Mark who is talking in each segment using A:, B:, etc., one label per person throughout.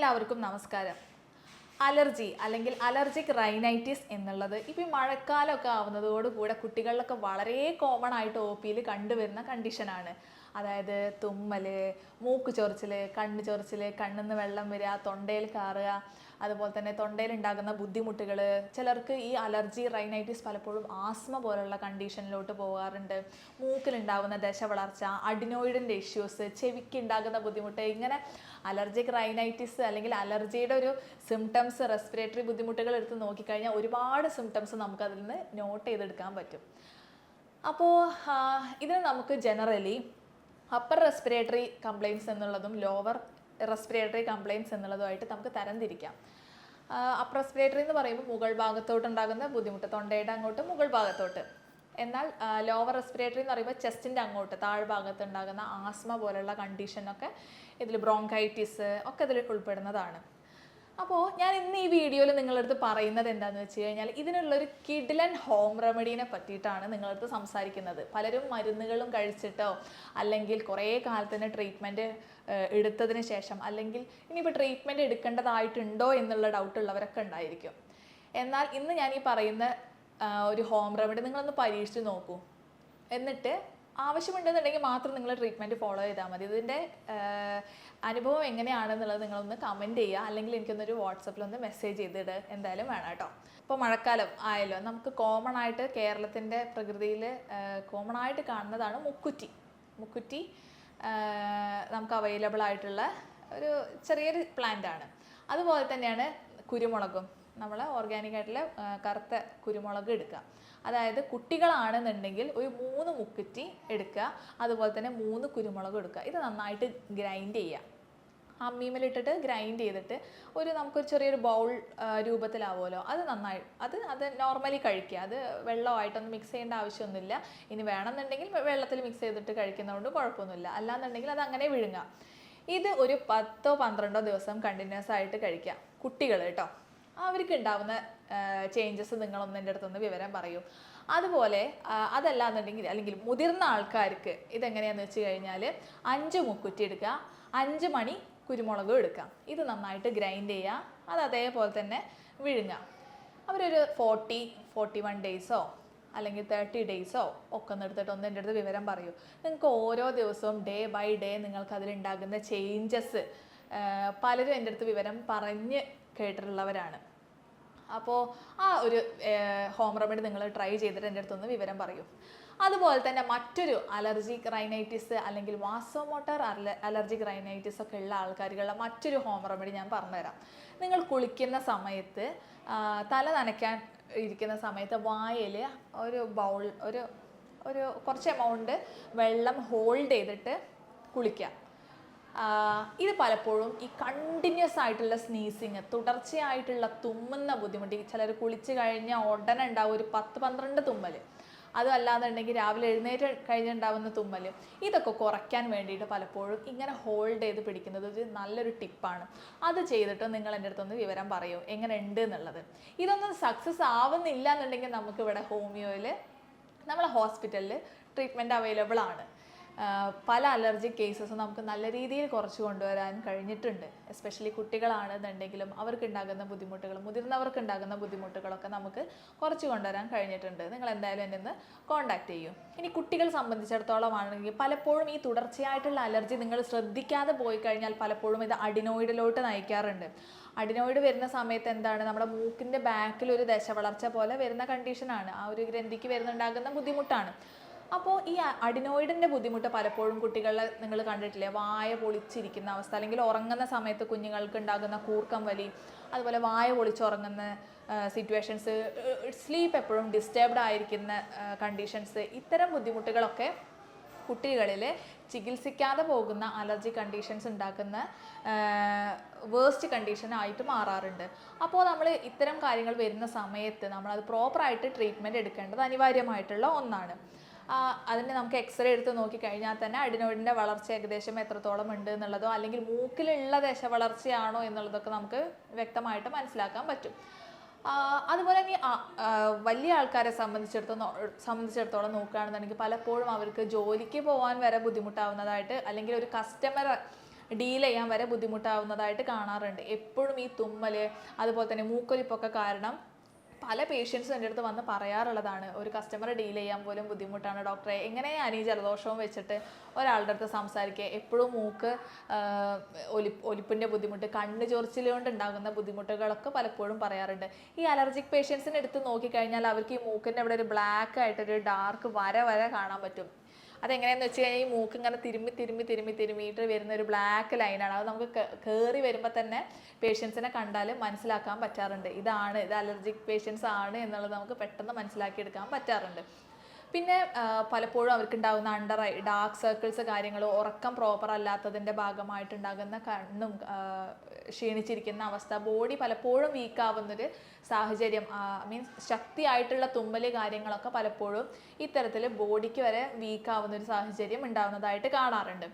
A: എല്ലാവർക്കും നമസ്കാരം. അലർജി അല്ലെങ്കിൽ അലർജിക് റൈനൈറ്റിസ് എന്നുള്ളത് ഇപ്പോൾ ഈ മഴക്കാലമൊക്കെ ആവുന്നതോടുകൂടെ കുട്ടികളിലൊക്കെ വളരെ കോമൺ ആയിട്ട് ഒ പിയിൽ കണ്ടുവരുന്ന കണ്ടീഷനാണ് അതായത് തുമ്മൽ മൂക്ക് ചൊറിച്ചിൽ കണ്ണ് ചൊറിച്ചിൽ നിന്ന് വെള്ളം വരിക തൊണ്ടയിൽ കാറുക അതുപോലെ തന്നെ തൊണ്ടയിൽ ഉണ്ടാകുന്ന ബുദ്ധിമുട്ടുകൾ ചിലർക്ക് ഈ അലർജി റൈനൈറ്റിസ് പലപ്പോഴും ആസ്മ പോലുള്ള കണ്ടീഷനിലോട്ട് പോകാറുണ്ട്. മൂക്കിലുണ്ടാകുന്ന ദശ വളർച്ച അഡിനോയിഡിന്റെ ഇഷ്യൂസ് ചെവിക്ക് ഉണ്ടാകുന്ന ബുദ്ധിമുട്ട് ഇങ്ങനെ അലർജിക് റൈനൈറ്റിസ് അല്ലെങ്കിൽ അലർജിയുടെ ഒരു സിംറ്റംസ് റെസ്പിറേറ്ററി ബുദ്ധിമുട്ടുകൾ എടുത്ത് നോക്കിക്കഴിഞ്ഞാൽ ഒരുപാട് സിംറ്റംസ് നമുക്ക് അതിൽ നിന്ന് നോട്ട് ചെയ്തെടുക്കാൻ പറ്റും. അപ്പോൾ ഇതിന് നമുക്ക് ജനറലി അപ്പർ റെസ്പിറേറ്ററി കംപ്ലയിൻസ് എന്നുള്ളതും ലോവർ റെസ്പിറേറ്ററി കംപ്ലയിൻസ് എന്നുള്ളതുമായിട്ട് നമുക്ക് തരംതിരിക്കാം. അപ്പ് റെസ്പിറേറ്ററി എന്ന് പറയുമ്പോൾ മുകൾ ഭാഗത്തോട്ട് ഉണ്ടാകുന്ന ബുദ്ധിമുട്ട് തൊണ്ടയുടെ അങ്ങോട്ട് മുകൾ ഭാഗത്തോട്ട്. എന്നാൽ ലോവർ റെസ്പിറേറ്ററി എന്ന് പറയുമ്പോൾ ചെസ്റ്റിന്റെ അങ്ങോട്ട് താഴ്ഭാഗത്ത് ഉണ്ടാകുന്ന ആസ്മ പോലുള്ള കണ്ടീഷനൊക്കെ ഇതിൽ ബ്രോങ്കൈറ്റിസ് ഒക്കെ ഇതിൽ ഉൾപ്പെടുന്നതാണ്. അപ്പോൾ ഞാൻ ഇന്ന് ഈ വീഡിയോയിൽ നിങ്ങളടുത്ത് പറയുന്നത് എന്താണെന്ന് വെച്ച് കഴിഞ്ഞാൽ ഇതിനുള്ളൊരു കിഡിലൻ ഹോം റെമഡീനെ പറ്റിയിട്ടാണ് നിങ്ങളടുത്ത് സംസാരിക്കുന്നത്. പലരും മരുന്നുകളും കഴിച്ചിട്ടോ അല്ലെങ്കിൽ കുറേ കാലത്തിന് ട്രീറ്റ്മെന്റ് എടുത്തതിന് ശേഷം അല്ലെങ്കിൽ ഇനിയിപ്പോൾ ട്രീറ്റ്മെന്റ് എടുക്കേണ്ടതായിട്ടുണ്ടോ എന്നുള്ള ഡൗട്ട് ഉള്ളവരൊക്കെ ഉണ്ടായിരിക്കും. എന്നാൽ ഇന്ന് ഞാൻ ഈ പറയുന്ന ഒരു ഹോം റെമഡി നിങ്ങളൊന്ന് പരീക്ഷിച്ച് നോക്കൂ. എന്നിട്ട് ആവശ്യമുണ്ടെന്നുണ്ടെങ്കിൽ മാത്രം നിങ്ങൾ ട്രീറ്റ്മെന്റ് ഫോളോ ചെയ്താൽ മതി. ഇതിന്റെ അനുഭവം എങ്ങനെയാണെന്നുള്ളത് നിങ്ങളൊന്ന് കമന്റ് ചെയ്യുക. അല്ലെങ്കിൽ എനിക്കൊന്നൊരു വാട്സപ്പിലൊന്ന് മെസ്സേജ് ചെയ്തിട്. എന്തായാലും വേണം കേട്ടോ. ഇപ്പോൾ മഴക്കാലം ആയല്ലോ. നമുക്ക് കോമൺ ആയിട്ട് കേരളത്തിന്റെ പ്രകൃതിയിൽ കോമൺ ആയിട്ട് കാണുന്നതാണ് മുക്കുറ്റി. മുക്കുറ്റി നമുക്ക് അവൈലബിൾ ആയിട്ടുള്ള ഒരു ചെറിയൊരു പ്ലാന്റ് ആണ്. അതുപോലെ തന്നെയാണ് കുരുമുളകും. നമ്മൾ ഓർഗാനിക് ആയിട്ടുള്ള കറുത്ത കുരുമുളക് എടുക്കുക. അതായത് കുട്ടികളാണെന്നുണ്ടെങ്കിൽ ഒരു മൂന്ന് മുക്കുറ്റി എടുക്കുക അതുപോലെ തന്നെ മൂന്ന് കുരുമുളക് എടുക്കുക. ഇത് നന്നായിട്ട് ഗ്രൈൻഡ് ചെയ്യുക. അമ്മീമലിട്ടിട്ട് ഗ്രൈൻഡ് ചെയ്തിട്ട് ഒരു നമുക്കൊരു ചെറിയൊരു ബൗൾ രൂപത്തിലാവുമല്ലോ. അത് നന്നായി അത് അത് നോർമലി കഴിക്കുക. അത് വെള്ളമായിട്ടൊന്നും മിക്സ് ചെയ്യേണ്ട ആവശ്യമൊന്നുമില്ല. ഇനി വേണമെന്നുണ്ടെങ്കിൽ വെള്ളത്തിൽ മിക്സ് ചെയ്തിട്ട് കഴിക്കുന്നതുകൊണ്ട് കുഴപ്പമൊന്നുമില്ല. അല്ലാന്നുണ്ടെങ്കിൽ അത് അങ്ങനെ വിഴുങ്ങാം ഇത് ഒരു പത്തോ പന്ത്രണ്ടോ ദിവസം കണ്ടിന്യൂസ് ആയിട്ട് കഴിക്കുക. കുട്ടികൾ കേട്ടോ അവർക്ക് ഉണ്ടാവുന്ന ചേഞ്ചസ് നിങ്ങളൊന്ന് എന്റെ അടുത്തൊന്ന് വിവരം പറയൂ. അതുപോലെ ആ, അതല്ല എന്നുണ്ടെങ്കിൽ അല്ലെങ്കിൽ മുതിർന്ന ആൾക്കാർക്ക് ഇതെങ്ങനെയാണെന്ന് വെച്ച് കഴിഞ്ഞാൽ അഞ്ച് മുക്കുറ്റി എടുക്കുക അഞ്ച് മണി കുരുമുളകും എടുക്കാം. ഇത് നന്നായിട്ട് ഗ്രൈൻഡ് ചെയ്യുക അത് അതേപോലെ തന്നെ വിഴുങ്ങുക അവരൊരു ഫോർട്ടി ഫോർട്ടി വൺ ഡേയ്സോ അല്ലെങ്കിൽ തേർട്ടി ഡേയ്സോ ഒക്കെ ഒന്ന് എടുത്തിട്ട് ഒന്ന് എന്റെ അടുത്ത് വിവരം പറയൂ. നിങ്ങൾക്ക് ഓരോ ദിവസവും ഡേ ബൈ ഡേ നിങ്ങൾക്ക് അതിലുണ്ടാകുന്ന ചേഞ്ചസ് പലരും എന്റെ അടുത്ത് വിവരം പറഞ്ഞ് കേട്ടിട്ടുള്ളവരാണ്. അപ്പോൾ ആ ഒരു ഹോം റെമഡി നിങ്ങൾ ട്രൈ ചെയ്തിട്ട് എന്റെ അടുത്തൊന്ന് വിവരം പറയൂ. അതുപോലെ തന്നെ മറ്റൊരു അലർജിക് റൈനൈറ്റിസ് അല്ലെങ്കിൽ വാസോമോട്ടർ അലർജിക് റൈനൈറ്റിസ് ഒക്കെ ഉള്ള ആൾക്കാരുകളുടെ മറ്റൊരു ഹോം റെമഡി ഞാൻ പറഞ്ഞുതരാം. നിങ്ങൾ കുളിക്കുന്ന സമയത്ത് തല നനയ്ക്കാൻ ഇരിക്കുന്ന സമയത്ത് വായിൽ ഒരു ബൗൾ ഒരു ഒരു കുറച്ച് എമൗണ്ട് വെള്ളം ഹോൾഡ് ചെയ്തിട്ട് കുളിക്കുക. ഇത് പലപ്പോഴും ഈ കണ്ടിന്യൂസ് ആയിട്ടുള്ള സ്നീസിങ് തുടർച്ചയായിട്ടുള്ള തുമ്മുന്ന ബുദ്ധിമുട്ട്. ചിലർ കുളിച്ച് കഴിഞ്ഞാൽ ഉടനെ ഉണ്ടാവും ഒരു പത്ത് പന്ത്രണ്ട് തുമ്മൽ അതല്ലാന്നുണ്ടെങ്കിൽ രാവിലെ എഴുന്നേറ്റ് കഴിഞ്ഞുണ്ടാവുന്ന തുമ്മൽ ഇതൊക്കെ കുറയ്ക്കാൻ വേണ്ടിയിട്ട് പലപ്പോഴും ഇങ്ങനെ ഹോൾഡ് ചെയ്ത് പിടിക്കുന്നത് ഒരു നല്ലൊരു ടിപ്പാണ് അത് ചെയ്തിട്ട് നിങ്ങൾ എന്റെ അടുത്തൊന്ന് വിവരം പറയൂ. എങ്ങനെ ഉണ്ട് എന്നുള്ളത്. ഇതൊന്നും സക്സസ് ആവുന്നില്ല എന്നുണ്ടെങ്കിൽ നമുക്കിവിടെ ഹോമിയോയിൽ നമ്മളെ ഹോസ്പിറ്റലിൽ ട്രീറ്റ്മെന്റ് അവൈലബിൾ ആണ്. പല അലർജി കേസസ് നമുക്ക് നല്ല രീതിയിൽ കുറച്ച് കൊണ്ടുവരാൻ കഴിഞ്ഞിട്ടുണ്ട്. എസ്പെഷ്യലി കുട്ടികളാണെന്നുണ്ടെങ്കിലും അവർക്ക് ഉണ്ടാകുന്ന ബുദ്ധിമുട്ടുകൾ മുതിർന്നവർക്ക് ഉണ്ടാകുന്ന ബുദ്ധിമുട്ടുകളൊക്കെ നമുക്ക് കുറച്ച് കൊണ്ടുവരാൻ കഴിഞ്ഞിട്ടുണ്ട്. നിങ്ങൾ എന്തായാലും എന്നെ ഒന്ന് കോൺടാക്ട് ചെയ്യും. ഇനി കുട്ടികൾ സംബന്ധിച്ചിടത്തോളം ആണെങ്കിൽ പലപ്പോഴും ഈ തുടർച്ചയായിട്ടുള്ള അലർജി നിങ്ങൾ ശ്രദ്ധിക്കാതെ പോയി കഴിഞ്ഞാൽ പലപ്പോഴും ഇത് അഡിനോയിഡിലോട്ട് നയിക്കാറുണ്ട്. അഡിനോയിഡ് വരുന്ന സമയത്ത് എന്താണ്? നമ്മുടെ മൂക്കിന്റെ ബാക്കിൽ ഒരു ദശ വളർച്ച പോലെ വരുന്ന കണ്ടീഷനാണ് ആ ഒരു ഗ്രന്ഥിക്ക് വരുന്നുണ്ടാകുന്ന ബുദ്ധിമുട്ടാണ്. അപ്പോൾ ഈ അഡിനോയിഡിന്റെ ബുദ്ധിമുട്ട് പലപ്പോഴും കുട്ടികളെ നിങ്ങൾ കണ്ടിട്ടില്ലേ? വായ പൊളിച്ചിരിക്കുന്ന അവസ്ഥ. അല്ലെങ്കിൽ ഉറങ്ങുന്ന സമയത്ത് കുഞ്ഞുങ്ങൾക്ക് ഉണ്ടാകുന്ന കൂർക്കം വലി അതുപോലെ വായ പൊളിച്ചുറങ്ങുന്ന സിറ്റുവേഷൻസ് സ്ലീപ്പ് എപ്പോഴും ഡിസ്റ്റേബ്ഡ് ആയിരിക്കുന്ന കണ്ടീഷൻസ് ഇത്തരം ബുദ്ധിമുട്ടുകളൊക്കെ കുട്ടികളിൽ ചികിത്സിക്കാതെ പോകുന്ന അലർജി കണ്ടീഷൻസ് ഉണ്ടാക്കുന്ന വേസ്റ്റ് കണ്ടീഷൻ ആയിട്ട് മാറാറുണ്ട്. അപ്പോൾ നമ്മൾ ഇത്തരം കാര്യങ്ങൾ വരുന്ന സമയത്ത് നമ്മളത് പ്രോപ്പറായിട്ട് ട്രീറ്റ്മെന്റ് എടുക്കേണ്ടത് അനിവാര്യമായിട്ടുള്ള ഒന്നാണ്. അതിന് നമുക്ക് എക്സ്റേ എടുത്ത് നോക്കിക്കഴിഞ്ഞാൽ തന്നെ അഡിനോയിഡിന്റെ വളർച്ച ഏകദേശം എത്രത്തോളം ഉണ്ട് എന്നുള്ളതോ അല്ലെങ്കിൽ മൂക്കിലുള്ള ദശ വളർച്ചയാണോ എന്നുള്ളതൊക്കെ നമുക്ക് വ്യക്തമായിട്ട് മനസ്സിലാക്കാൻ പറ്റും. അതുപോലെ തന്നെ വലിയ ആൾക്കാരെ സംബന്ധിച്ചിടത്തോളം സംബന്ധിച്ചിടത്തോളം നോക്കുകയാണെന്നുണ്ടെങ്കിൽ പലപ്പോഴും അവർക്ക് ജോലിക്ക് പോകാൻ വരെ ബുദ്ധിമുട്ടാവുന്നതായിട്ട് അല്ലെങ്കിൽ ഒരു കസ്റ്റമർ ഡീൽ ചെയ്യാൻ വരെ ബുദ്ധിമുട്ടാവുന്നതായിട്ട് കാണാറുണ്ട്. എപ്പോഴും ഈ തുമ്മൽ അതുപോലെ തന്നെ മൂക്കൊലിപ്പൊക്കെ കാരണം പല പേഷ്യൻസും എന്റെ അടുത്ത് വന്ന് പറയാറുള്ളതാണ് ഒരു കസ്റ്റമറെ ഡീൽ ചെയ്യാൻ പോലും ബുദ്ധിമുട്ടാണ് ഡോക്ടറെ എങ്ങനെയാണ് ഈ ജലദോഷവും വെച്ചിട്ട് ഒരാളുടെ അടുത്ത് സംസാരിക്കുക? എപ്പോഴും മൂക്ക് ഒലി ഒലിപ്പിന്റെ ബുദ്ധിമുട്ട് കണ്ണ് ചൊറിച്ചിലുകൊണ്ട് ഉണ്ടാകുന്ന ബുദ്ധിമുട്ടുകളൊക്കെ പലപ്പോഴും പറയാറുണ്ട്. ഈ അലർജിക് പേഷ്യൻസിനെ എടുത്ത് നോക്കിക്കഴിഞ്ഞാൽ അവർക്ക് ഈ മൂക്കിന്റെ അവിടെ ഒരു ബ്ലാക്ക് ആയിട്ടൊരു ഡാർക്ക് വര വര കാണാൻ പറ്റും. അതെങ്ങനെയാന്ന് വെച്ച് കഴിഞ്ഞാൽ ഈ മൂക്ക് ഇങ്ങനെ തിരുമ്മി തിരുമ്മി തിരുമ്മി തിരുമ്മിയിട്ട് വരുന്ന ഒരു ബ്ലാക്ക് ലൈനാണ് അത് നമുക്ക് കയറി വരുമ്പോൾ തന്നെ പേഷ്യൻസിനെ കണ്ടാൽ മനസ്സിലാക്കാൻ പറ്റാറുണ്ട്. ഇതാണ് ഇത് അലർജിക് പേഷ്യൻസ് ആണ് എന്നുള്ളത് നമുക്ക് പെട്ടെന്ന് മനസ്സിലാക്കിയെടുക്കാൻ പറ്റാറുണ്ട്. പിന്നെ പലപ്പോഴും അവർക്ക് ഉണ്ടാകുന്ന അണ്ടർ ഐ ഡാർക്ക് സർക്കിൾസ് കാര്യങ്ങൾ ഉറക്കം പ്രോപ്പർ അല്ലാത്തതിന്റെ ഭാഗമായിട്ടുണ്ടാകുന്ന കണ്ണും ക്ഷീണിച്ചിരിക്കുന്ന അവസ്ഥ ബോഡി പലപ്പോഴും വീക്കാവുന്നൊരു സാഹചര്യം മീൻസ് ശക്തിയായിട്ടുള്ള തുമ്മൽ കാര്യങ്ങളൊക്കെ പലപ്പോഴും ഇത്തരത്തിൽ ബോഡിക്ക് വരെ വീക്ക് ആവുന്ന ഒരു സാഹചര്യം ഉണ്ടാകുന്നതായിട്ട് കാണാറുണ്ട്.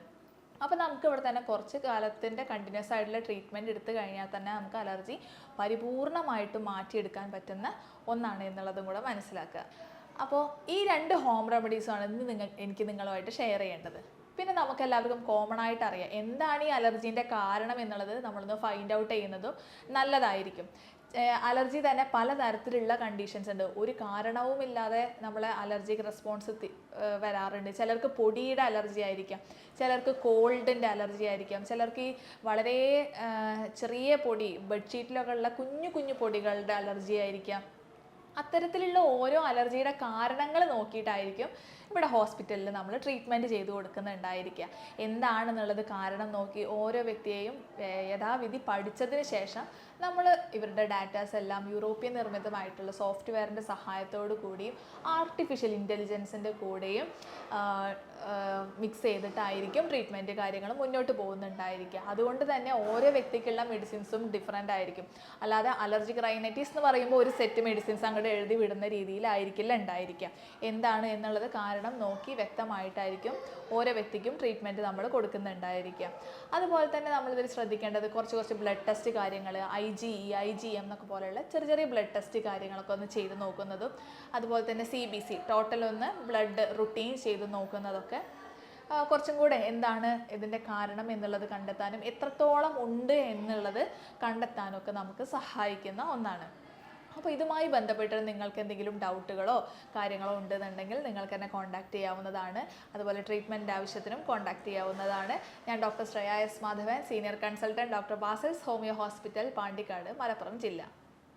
A: അപ്പോൾ നമുക്ക് ഇവിടെ തന്നെ കുറച്ച് കാലത്തിന്റെ കണ്ടിന്യൂസ് ആയിട്ടുള്ള ട്രീറ്റ്മെന്റ് എടുത്തു കഴിഞ്ഞാൽ തന്നെ നമുക്ക് അലർജി പരിപൂർണമായിട്ട് മാറ്റിയെടുക്കാൻ പറ്റുന്ന ഒന്നാണ് എന്നുള്ളതും കൂടെ മനസ്സിലാക്കുക. അപ്പോൾ ഈ രണ്ട് ഹോം റെമഡീസാണ് ഇന്ന് നിങ്ങൾ എനിക്ക് നിങ്ങളുമായിട്ട് ഷെയർ ചെയ്യേണ്ടത്. പിന്നെ നമുക്ക് എല്ലാവർക്കും കോമൺ ആയിട്ട് അറിയാം എന്താണ് ഈ അലർജീന്റെ കാരണം എന്നുള്ളത് നമ്മളൊന്ന് ഫൈൻഡ് ഔട്ട് ചെയ്യുന്നതും നല്ലതായിരിക്കും. അലർജി തന്നെ പലതരത്തിലുള്ള കണ്ടീഷൻസ് ഉണ്ട്. ഒരു കാരണവുമില്ലാതെ നമ്മളെ അലർജിക്ക് റെസ്പോൺസ് വരാറുണ്ട്. ചിലർക്ക് പൊടിയുടെ അലർജി ആയിരിക്കാം ചിലർക്ക് കോൾഡിന്റെ അലർജി ആയിരിക്കാം ചിലർക്ക് ഈ വളരെ ചെറിയ പൊടി ബെഡ്ഷീറ്റിലൊക്കെ ഉള്ള കുഞ്ഞു കുഞ്ഞു പൊടികളുടെ അലർജി ആയിരിക്കാം. അത്തരത്തിലുള്ള ഓരോ അലർജിയുടെ കാരണങ്ങൾ നോക്കിയിട്ടായിരിക്കും ഇവിടെ ഹോസ്പിറ്റലിൽ നമ്മൾ ട്രീറ്റ്മെന്റ് ചെയ്തു കൊടുക്കുന്നുണ്ടായിരിക്കുക. എന്താണെന്നുള്ളത് കാരണം നോക്കി ഓരോ വ്യക്തിയെയും യഥാവിധി പഠിച്ചതിന് ശേഷം നമ്മൾ ഇവരുടെ ഡാറ്റാസ് എല്ലാം യൂറോപ്യൻ നിർമ്മിതമായിട്ടുള്ള സോഫ്റ്റ്വെയറിന്റെ സഹായത്തോടു കൂടിയും ആർട്ടിഫിഷ്യൽ ഇന്റലിജൻസിന്റെ കൂടെയും മിക്സ് ചെയ്തിട്ടായിരിക്കും ട്രീറ്റ്മെന്റ് കാര്യങ്ങൾ മുന്നോട്ട് പോകുന്നുണ്ടായിരിക്കുക. അതുകൊണ്ട് തന്നെ ഓരോ വ്യക്തിക്കുള്ള മെഡിസിൻസും ഡിഫറെന്റ് ആയിരിക്കും. അല്ലാതെ അലർജിക് റൈനൈറ്റീസ് എന്ന് പറയുമ്പോൾ ഒരു സെറ്റ് മെഡിസിൻസ് അങ്ങോട്ട് എഴുതി വിടുന്ന രീതിയിലായിരിക്കില്ല ഉണ്ടായിരിക്കുക. എന്താണ് എന്നുള്ളത് കാരണം നോക്കി വ്യക്തമായിട്ടായിരിക്കും ഓരോ വ്യക്തിക്കും ട്രീറ്റ്മെന്റ് നമ്മൾ കൊടുക്കുന്നുണ്ടായിരിക്കുക. അതുപോലെ തന്നെ നമ്മളിതിൽ ശ്രദ്ധിക്കേണ്ടത് കുറച്ച് കുറച്ച് ബ്ലഡ് ടെസ്റ്റ് കാര്യങ്ങൾ I G E I G M എന്നൊക്കെ പോലെയുള്ള ചെറിയ ചെറിയ ബ്ലഡ് ടെസ്റ്റ് കാര്യങ്ങളൊക്കെ ഒന്ന് ചെയ്ത് നോക്കുന്നതും അതുപോലെ തന്നെ സി ബി സി ടോട്ടൽ ഒന്ന് ബ്ലഡ് റുട്ടീൻ ചെയ്ത് നോക്കുന്നതൊക്കെ. കുറച്ചും കൂടെ എന്താണ് ഇതിന്റെ കാരണം എന്നുള്ളത് കണ്ടെത്താനും എത്രത്തോളം ഉണ്ട് എന്നുള്ളത് കണ്ടെത്താനും ഒക്കെ നമുക്ക് സഹായിക്കുന്ന ഒന്നാണ്. അപ്പോൾ ഇതുമായി ബന്ധപ്പെട്ട് നിങ്ങൾക്ക് എന്തെങ്കിലും ഡൗട്ടുകളോ കാര്യങ്ങളോ ഉണ്ടെന്നുണ്ടെങ്കിൽ നിങ്ങൾക്ക് എന്നെ കോൺടാക്ട് ചെയ്യാവുന്നതാണ്. അതുപോലെ ട്രീറ്റ്മെന്റ് ആവശ്യത്തിനും കോൺടാക്ട് ചെയ്യാവുന്നതാണ്. ഞാൻ doctor Shreya S Madhavan senior consultant doctor Basels homoeo hospital Pandikkad Malappuram ജില്ല.